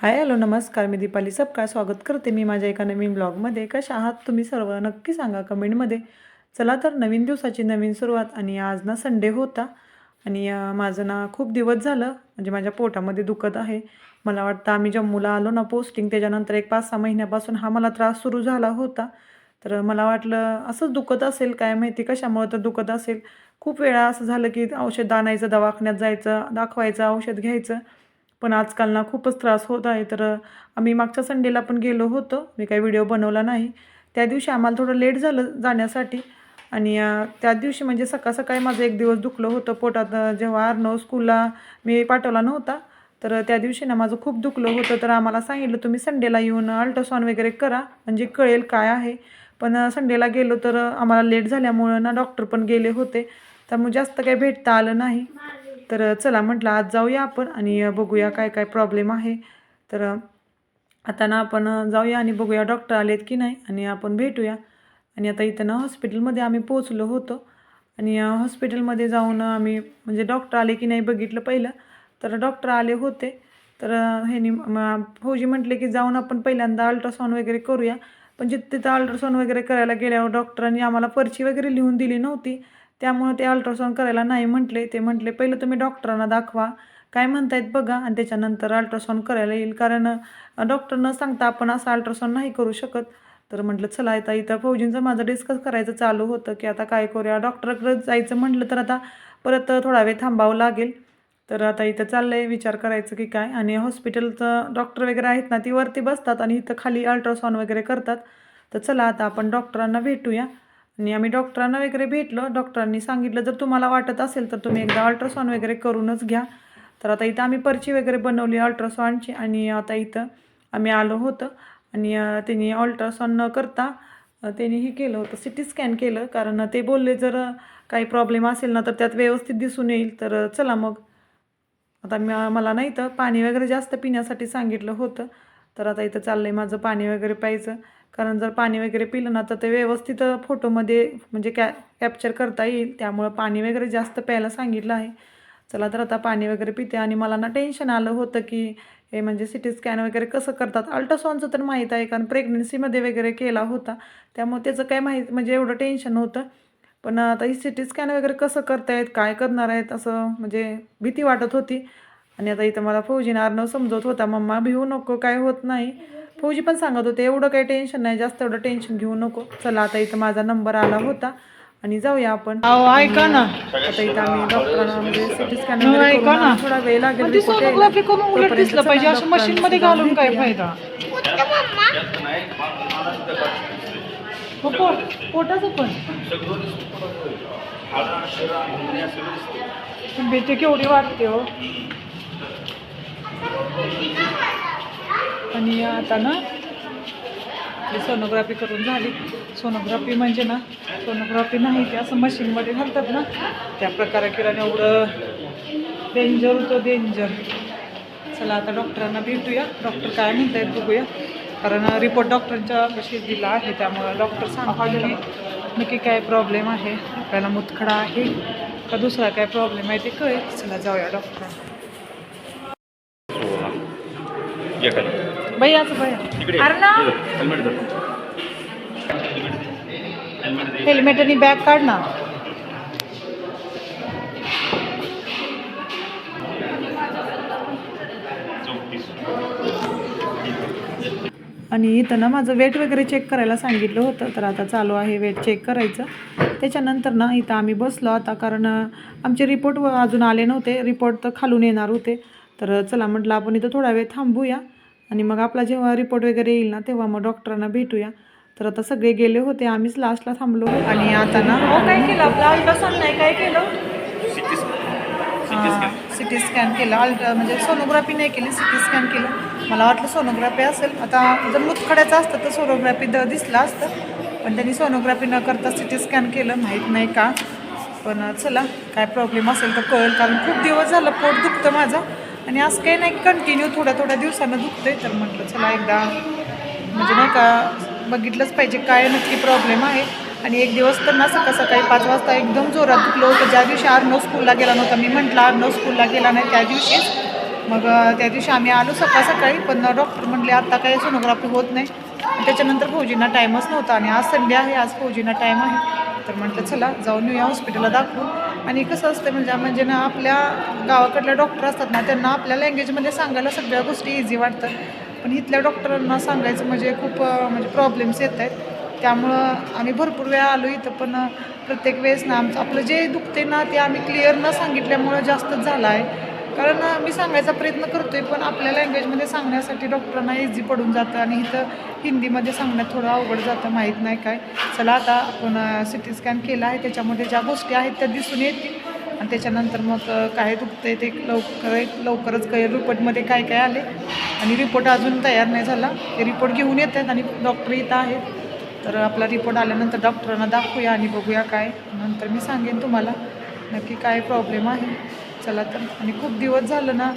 Hi hello नमस्कार मी दीपाली सबका स्वागत करते मी माझ्या एका नवीन ब्लॉगमध्ये. कशा आहात तुम्ही सर्व? नक्की सांगा कमेंटमध्ये. चला तर नवीन दिवसाची नवीन सुरुवात. आणि आज ना संडे होता. आणि माझं ना खूप दिवस झालं. म्हणजे माझ्या पोटामध्ये दुखत आहे. मला वाटतं आम्ही जम्मूला आलो ना पोस्टिंग त्याच्यानंतर एक पाच सहा महिन्यापासून हा मला त्रास सुरू झाला होता. तर मला वाटलं असंच दुखत असेल काय माहिती? कशामुळे तर दुखत असेल? खूप वेळा असं झालं की औषध आणायचं दवाखान्यात जायचं दाखवायचं औषध घ्यायचं. पण आजकाल ना खूपच त्रास होत आहे. तर आम्ही मागच्या संडेला पण गेलो होतो. मी काही व्हिडिओ बनवला नाही. त्या दिवशी आम्हाला थोडं लेट झालं जाण्यासाठी. आणि त्या दिवशी म्हणजे सकाळ सकाळी माझं एक दिवस दुखलं होतं. पोटात जेव्हा अर्नव स्कूलला मी पाठवला नव्हता. तर त्या दिवशी ना माझं खूप दुखलं होतं. तर आम्हाला सांगितलं तुम्ही संडेला येऊन अल्ट्रासाऊंड वगैरे करा. म्हणजे कळेल काय आहे. पण संडेला गेलो तर आम्हाला लेट झाल्यामुळं ना डॉक्टर पण गेले होते. त्यामुळे जास्त काही भेटता आलं नाही. तर चला म्हटलं आज जाऊया आपण आणि बघूया काय काय प्रॉब्लेम आहे. तर आता ना आपण जाऊया आणि बघूया डॉक्टर आलेत की नाही आणि आपण भेटूया. आणि आता इथं ना हॉस्पिटलमध्ये आम्ही पोचलो होतो. आणि हॉस्पिटलमध्ये जाऊन आम्ही म्हणजे डॉक्टर आले की नाही बघितलं पहिलं. तर डॉक्टर आले होते. तर ह्यानी फौजी म्हटले की जाऊन आपण पहिल्यांदा अल्ट्रासाऊंड वगैरे करूया. पण जिथे तिथं अल्ट्रासाऊंड वगैरे करायला गेल्यावर डॉक्टरांनी आम्हाला पर्ची वगैरे लिहून दिली नव्हती. त्यामुळे ते अल्ट्रासाऊंड करायला नाही म्हटले. ते म्हटले पहिलं तुम्ही डॉक्टरांना दाखवा. काय म्हणतायत बघा. आणि त्याच्यानंतर अल्ट्रासाऊंड करायला येईल. कारण डॉक्टर न सांगता आपण असं अल्ट्रासाऊंड नाही करू शकत. तर म्हटलं चला आता इथं फौजींचं माझं डिस्कस करायचं चालू होतं की आता काय करूया? डॉक्टरकडे जायचं म्हटलं तर आता परत थोडा वेळ थांबावं लागेल. तर आता इथं चाललं आहे विचार करायचं की काय. आणि हॉस्पिटलचं डॉक्टर वगैरे आहेत ना ती वरती बसतात आणि इथं खाली अल्ट्रासाऊंड वगैरे करतात. तर चला आता आपण डॉक्टरांना भेटूया. आणि आम्ही डॉक्टरांना वगैरे भेटलो. डॉक्टरांनी सांगितलं जर तुम्हाला वाटत असेल तर तुम्ही एकदा अल्ट्रासाऊंड वगैरे करूनच घ्या. तर आता इथं आम्ही पर्ची वगैरे बनवली अल्ट्रासाऊंडची आणि आता इथं आम्ही आलो होतं. आणि त्यांनी अल्ट्रासाऊंड न करता त्यांनी हे केलं होतं सी टी स्कॅन केलं. कारण ते बोलले जर काही प्रॉब्लेम असेल ना तर त्यात व्यवस्थित दिसून येईल. तर चला मग. आता मी मला नाही तर पाणी वगैरे जास्त पिण्यासाठी सांगितलं होतं. तर आता इथं चाललं आहे माझं पाणी वगैरे प्यायचं. कारण जर पाणी वगैरे पिलं ना तर ते व्यवस्थित फोटोमध्ये म्हणजे कॅ कॅप्चर करता येईल. त्यामुळं पाणी वगैरे जास्त प्यायला सांगितलं आहे. चला तर आता पाणी वगैरे पिते. आणि मला ना टेन्शन आलं होतं की हे म्हणजे सी टी स्कॅन वगैरे कसं करतात? अल्ट्रासाऊंडचं तर माहीत आहे कारण प्रेग्नन्सीमध्ये वगैरे केला होता. त्यामुळे त्याचं काय माहीत म्हणजे एवढं टेन्शन होतं पण आता ही सी टी स्कॅन वगैरे कसं करतायत काय करणार आहेत असं म्हणजे भीती वाटत होती. आणि आता इथं मला फौजी अर्णव समजवत होता. मम्मा भिवू नको काय होत नाही. फौजी पण सांगत होते एवढं काही टेन्शन नाही जास्त एवढं टेन्शन घेऊ नको. चला आता इथं माझा नंबर आला होता आणि जाऊया आपण. ऐका ना. आता इथं आम्ही डॉक्टरांना म्हणजे सिटी स्कॅन ऐका ना. थोडा वेळ लागेल म्हणजे. सोनोग्राफी करून उलट दिसलं पाहिजे? असं मशीन मध्ये घालून काय. फायदा? हो, पोट- पोटाचं पण. भीती केवढी वाटते हो. आणि आता ना सोनोग्राफी करून झाली. सोनोग्राफी म्हणजे ना सोनोग्राफी नाही ते असं मशीनमध्ये घालतात ना त्या प्रकारे केल्याने एवढं डेंजर होतो डेंजर चला आता डॉक्टरांना भेटूया. डॉक्टर काय म्हणतायत बघूया. कारण रिपोर्ट डॉक्टरांच्या कशी दिला आहे त्यामुळं डॉक्टर सांगतील की नक्की काय प्रॉब्लेम आहे आपल्याला मुतखडा आहे का दुसरा काय प्रॉब्लेम आहे ते कळेल. चला जाऊया डॉक्टरांना भैयाचं भैया हेल्मेट आणि बॅग काढ ना. आणि इथं ना माझं वेट वगैरे चेक करायला सांगितलं होतं तर आता चालू आहे वेट चेक करायचं. त्याच्यानंतर ना इथं आम्ही बसलो आता कारण आमचे रिपोर्ट अजून आले नव्हते. रिपोर्ट तर खालून येणार होते. तर चला म्हटलं आपण इथं थोडा वेळ थांबूया. आणि मग आपला जेव्हा रिपोर्ट वगैरे येईल ना तेव्हा मग डॉक्टरांना भेटूया. तर आता सगळे गेले होते आम्हीच लास्टला थांबलो आणि आता ना हो काय केलं? आपलं अल्ट्रासाऊंड नाही काय केलं? CT scan. C T scan केलं. अल्ट्रा म्हणजे सोनोग्राफी नाही केली सी टी स्कॅन केलं. मला वाटलं सोनोग्राफी असेल. आता जर मुतखड्याचं असतं तर सोनोग्राफी द दिसलं असतं. पण त्यांनी सोनोग्राफी न करता सी टी स्कॅन केलं. माहीत नाही का? पण चला काय प्रॉब्लेम असेल तर कळेल. कारण खूप दिवस झालं पोट दुखतं माझं. आणि असं काही नाही कंटिन्यू थोड्या थोड्या दिवसानं दुखतंय तर म्हटलं चला एकदा म्हणजे नाही का बघितलंच पाहिजे काय नक्की प्रॉब्लेम आहे. आणि एक दिवस तर ना सकाळ सकाळी पाच वाजता एकदम जोरात दुखलं होतं. ज्या दिवशी आर्नव स्कूलला गेला नव्हता मी म्हटलं आर्नव स्कूलला गेला नाही त्या दिवशीच. मग त्या दिवशी आम्ही आलो सकाळ सकाळी पण डॉक्टर म्हटले आत्ता काही सोनोग्राफी होत नाही. त्याच्यानंतर फौजींना टाईमच नव्हता आणि आज संडे आहे आज फौजींना टाईम आहे. तर म्हटलं चला जाऊन येऊया हॉस्पिटलला दाखवू. आणि कसं असतं म्हणजे म्हणजे ना आपल्या गावाकडल्या डॉक्टर असतात ना त्यांना आपल्या लँग्वेजमध्ये सांगायला सगळ्या गोष्टी इझी वाटतात. पण इथल्या डॉक्टरांना सांगायचं म्हणजे खूप म्हणजे प्रॉब्लेम्स येत आहेत. त्यामुळं आम्ही भरपूर वेळा आलो इथं पण प्रत्येक वेळेस ना आमचं आपलं जे दुखते ना ते आम्ही क्लिअर न सांगितल्यामुळं जास्तच झालं आहे. कारण मी सांगायचा प्रयत्न करतोय पण आपल्या लँग्वेजमध्ये सांगण्यासाठी डॉक्टरांना इझी पडून जातं आणि इथं हिंदीमध्ये सांगण्यात थोडं अवघड जातं माहीत नाही काय. चला आता आपण सी टी स्कॅन केला आहे त्याच्यामध्ये ज्या गोष्टी आहेत त्या दिसून येतील. आणि त्याच्यानंतर मग काय काय दुखतंय ते लवकर लवकरच काही रिपोर्टमध्ये काय काय आले. आणि रिपोर्ट अजून तयार नाही झाला. ते रिपोर्ट घेऊन येत आहेत आणि डॉक्टर इथं आहेत. तर आपला रिपोर्ट आल्यानंतर डॉक्टरांना दाखवूया आणि बघूया काय. नंतर मी सांगेन तुम्हाला. नक्की काय प्रॉब्लेम आहे. चला तर. आणि खूप दिवस झालं ना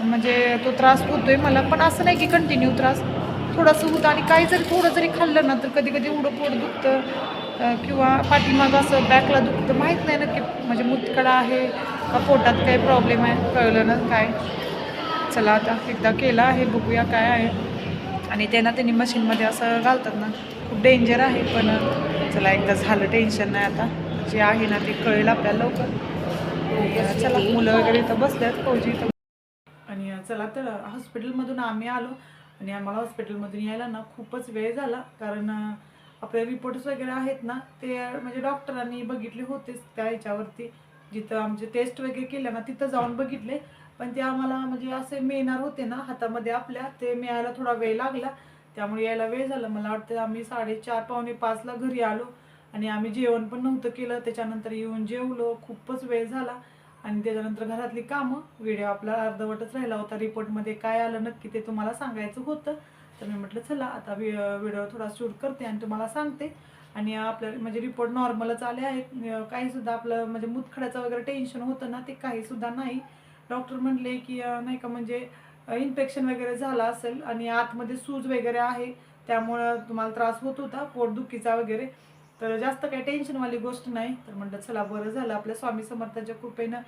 म्हणजे तो त्रास होतो आहे मला पण असं नाही की कंटिन्यू त्रास. थोडासा होतं आणि काही जरी थोडं जरी खाल्लं ना तर कधी कधी उडं पोट दुखतं किंवा पाठीमागं असं बॅकला दुखतं. माहीत नाही नक्की म्हणजे मुतकडा आहे का पोटात काही प्रॉब्लेम आहे कळलं ना काय. चला आता एकदा केला आहे बघूया काय आहे. आणि त्यांना त्यांनी मशीनमध्ये असं घालतात ना खूप डेंजर आहे पण चला एकदा झालं टेन्शन नाही आता. जे आहे ना ते कळेल आपल्याला लवकर. चला मुलं वगैरे इथं बसल्यात फौजी इथं आणि चला तर हॉस्पिटलमधून आम्ही आलो. आणि आम्हाला हॉस्पिटलमधून यायला ना खूपच वेळ झाला. कारण आपले रिपोर्ट्स वगैरे आहेत ना ते म्हणजे डॉक्टरांनी बघितले होतेच त्या ह्याच्यावरती जिथं आमचे टेस्ट वगैरे केल्या ना तिथं जाऊन बघितले. पण ते आम्हाला म्हणजे असे मिळणार होते ना हातामध्ये आपल्या ते मिळायला थोडा वेळ लागला. त्यामुळे यायला वेळ झाला. मला वाटतं आम्ही साडेचार पावणे पाचला घरी आलो. आणि आम्ही जेवण पण नव्हतं केलं. त्याच्यानंतर येऊन जेवलो. खूपच वेळ झाला. आणि त्याच्यानंतर घरातली कामं व्हिडिओ आपला अर्धवटच राहिला होता. रिपोर्टमध्ये काय आलं नक्की ते तुम्हाला सांगायचं होतं. तर मी म्हटलं चला आता व्हिडिओ थोडा शूट करते आणि तुम्हाला सांगते. आणि आपल्या म्हणजे रिपोर्ट नॉर्मलच आले आहेत. काहीसुद्धा आपलं म्हणजे मुतखड्याचं वगैरे टेन्शन होतं ना ते काहीसुद्धा नाही. डॉक्टर म्हणले की नाही का म्हणजे इन्फेक्शन वगैरे झालं असेल आणि आतमध्ये सूज वगैरे आहे. त्यामुळं तुम्हाला त्रास होत होता पोटदुखीचा वगैरे. तर जास्त काही टेन्शनवाली गोष्ट नाही. तर म्हटलं चला बरं झालं. आपल्या स्वामी समर्थाच्या कृपेनं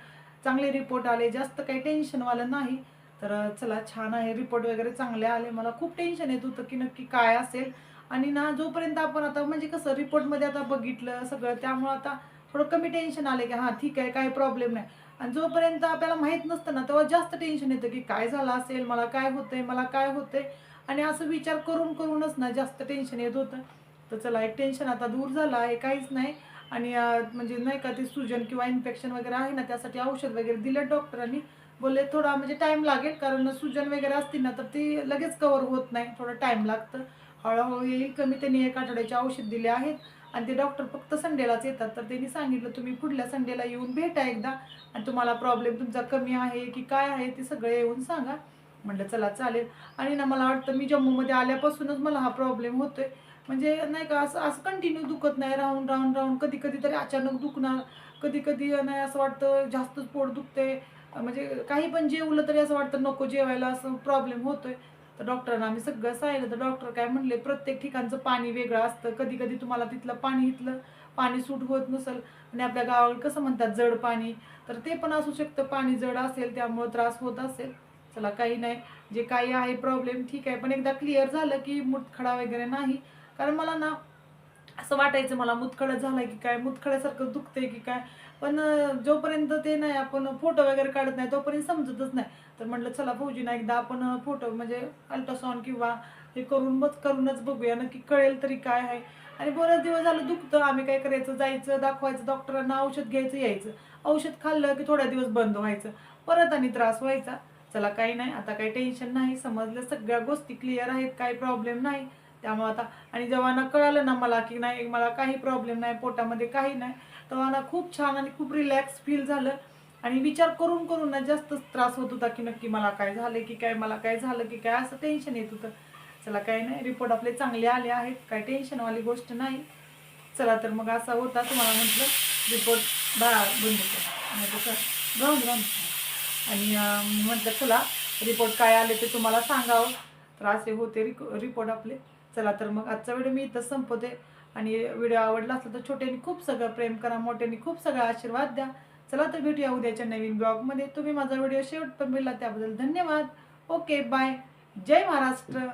चांगले रिपोर्ट आले. जास्त काही टेन्शनवालं नाही. तर चला छान आहे. रिपोर्ट वगैरे चांगले आले. मला खूप टेन्शन येत होतं की नक्की काय असेल. आणि ना जोपर्यंत आपण आता म्हणजे कसं रिपोर्टमध्ये आता बघितलं सगळं त्यामुळं आता थोडं कमी टेन्शन आले की हां ठीक आहे काही प्रॉब्लेम नाही. आणि जोपर्यंत आपल्याला माहीत नसतं ना तेव्हा जास्त टेन्शन येतं की काय झालं असेल? मला काय होतंय? मला काय होतंय? आणि असं विचार करून करूनच ना जास्त टेन्शन येत होतं. तर चला एक टेन्शन आता दूर झालं आहे काहीच नाही. आणि म्हणजे नाही का ते सुजन किंवा इन्फेक्शन वगैरे आहे ना त्यासाठी औषध वगैरे दिलं डॉक्टरांनी बोलले थोडा म्हणजे टाईम लागेल कारण सुजन वगैरे असतील ना तर ती लगेच कवर होत नाही थोडं टाईम लागतं. हळूहळू येईल कमी त्यांनी एक आठवड्याचे औषध दिले आहेत. आणि ते डॉक्टर फक्त संडेलाच येतात. तर त्यांनी सांगितलं तुम्ही पुढल्या संडेला येऊन भेटा एकदा. आणि तुम्हाला प्रॉब्लेम तुमचा कमी आहे की काय आहे ते सगळं येऊन सांगा. म्हटलं चला चालेल. आणि ना मला वाटतं मी जम्मूमध्ये आल्यापासूनच मला हा प्रॉब्लेम होतोय. म्हणजे नाही का असं असं कंटिन्यू दुखत नाही राहून राहून राहून कधी कधी तरी अचानक दुखणार. कधी कधी नाही असं वाटतं जास्तच पोट दुखते म्हणजे काही पण जेवलं तरी असं वाटतं नको जेवायला असं प्रॉब्लेम होतोय. तर डॉक्टरांना आम्ही सगळं सांगितलं. तर डॉक्टर काय म्हणले प्रत्येक ठिकाणचं पाणी वेगळं असतं. कधी कधी तुम्हाला तिथलं पाणी इथलं पाणी सूट होत नसेल. आणि आपल्या गावाकडे कसं म्हणतात जड पाणी. तर ते पण असू शकतं. पाणी जड असेल त्यामुळे त्रास होत असेल. चला काही नाही. जे काही आहे प्रॉब्लेम ठीक आहे. पण एकदा क्लिअर झालं की मुठखडा वगैरे नाही. कारण मला ना असं वाटायचं मला मुतखडा झालाय की काय मुतखड्यासारखं दुखतंय की काय. पण जोपर्यंत ते नाही आपण फोटो वगैरे काढत नाही तोपर्यंत समजतच नाही. तर म्हटलं चला फौजीना एकदा आपण फोटो म्हणजे अल्ट्रासाऊंड किंवा हे करून मग करूनच बघूया. नक्की कळेल तरी काय आहे. आणि बरेच दिवस झालं दुखतं. आम्ही काय करायचं? जायचं दाखवायचं डॉक्टरांना औषध घ्यायचं यायचं. औषध खाल्लं की थोड्या दिवस बंद व्हायचं. परत आणि त्रास व्हायचा. चला काही नाही. आता काही टेन्शन नाही. समजलं सगळ्या गोष्टी क्लिअर आहेत. काही प्रॉब्लेम नाही. त्यामुळे आता आणि जेव्हा ना कळालं ना मला की नाही मला काही प्रॉब्लेम नाही पोटामध्ये काही नाही तेव्हा ना खूप छान आणि खूप रिलॅक्स फील झालं. आणि विचार करून करून ना जास्तच त्रास होत होता की नक्की मला काय झालं की काय मला काय झालं की काय असं टेन्शन येत होतं. चला काय नाही रिपोर्ट आपले चांगले आले आहेत काय टेन्शनवाली गोष्ट नाही. चला तर मग असा होता तुम्हाला म्हटलं रिपोर्ट बा बंद कर. तसं राहून राहून आणि म्हटलं चला रिपोर्ट काय आले ते तुम्हाला सांगावं. तर असे होते रिपोर्ट आपले. चला तर मग आजचा व्हिडिओ मी इथं संपवते. आणि व्हिडिओ आवडला असला तर छोट्यांनी खूप सगळं प्रेम करा मोठ्यांनी खूप सगळा आशीर्वाद द्या. चला तर भेटूया उद्याच्या नवीन ब्लॉगमध्ये. तुम्ही माझा व्हिडिओ शेवट पण मिळला त्याबद्दल धन्यवाद. Okay bye. जय महाराष्ट्र.